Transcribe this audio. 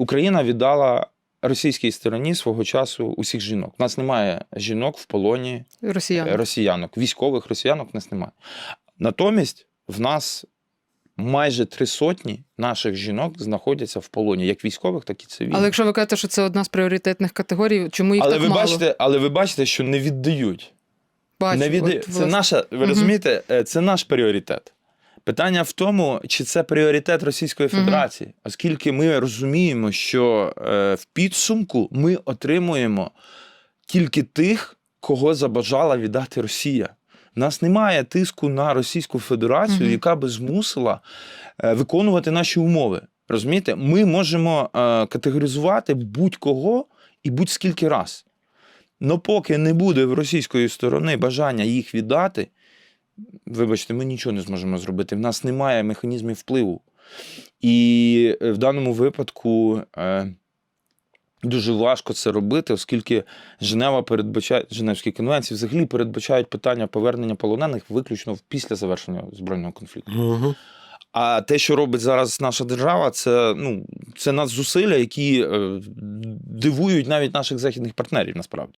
Україна віддала російській стороні свого часу усіх жінок. У нас немає жінок в полоні е, росіянок, військових росіянок у нас немає. Натомість в нас майже три сотні наших жінок знаходяться в полоні, як військових, так і цивільних. Але якщо ви кажете, що це одна з пріоритетних категорій, чому їх але так ви мало? бачите, але ви бачите, що не віддають. Бачу, не відда... от, Це власне. наша, ви Мгм. розумієте, е, це наш пріоритет. Питання в тому, чи це пріоритет Російської. Федерації, оскільки ми розуміємо, що е, в підсумку ми отримуємо тільки тих, кого забажала віддати Росія. У нас немає тиску на Російську Федерацію, Мгм. яка би змусила е, виконувати наші умови. Розумієте, ми можемо е, категоризувати будь-кого і будь-скільки раз. Но поки не буде в російської сторони бажання їх віддати, вибачте, ми нічого не зможемо зробити. В нас немає механізмів впливу. І е, в даному випадку е, дуже важко це робити, оскільки Женева передбачає, Женевські конвенції взагалі передбачають питання повернення полонених виключно після завершення збройного конфлікту. Угу. А те, що робить зараз наша держава, це ну це надзусилля, які е, дивують навіть наших західних партнерів насправді.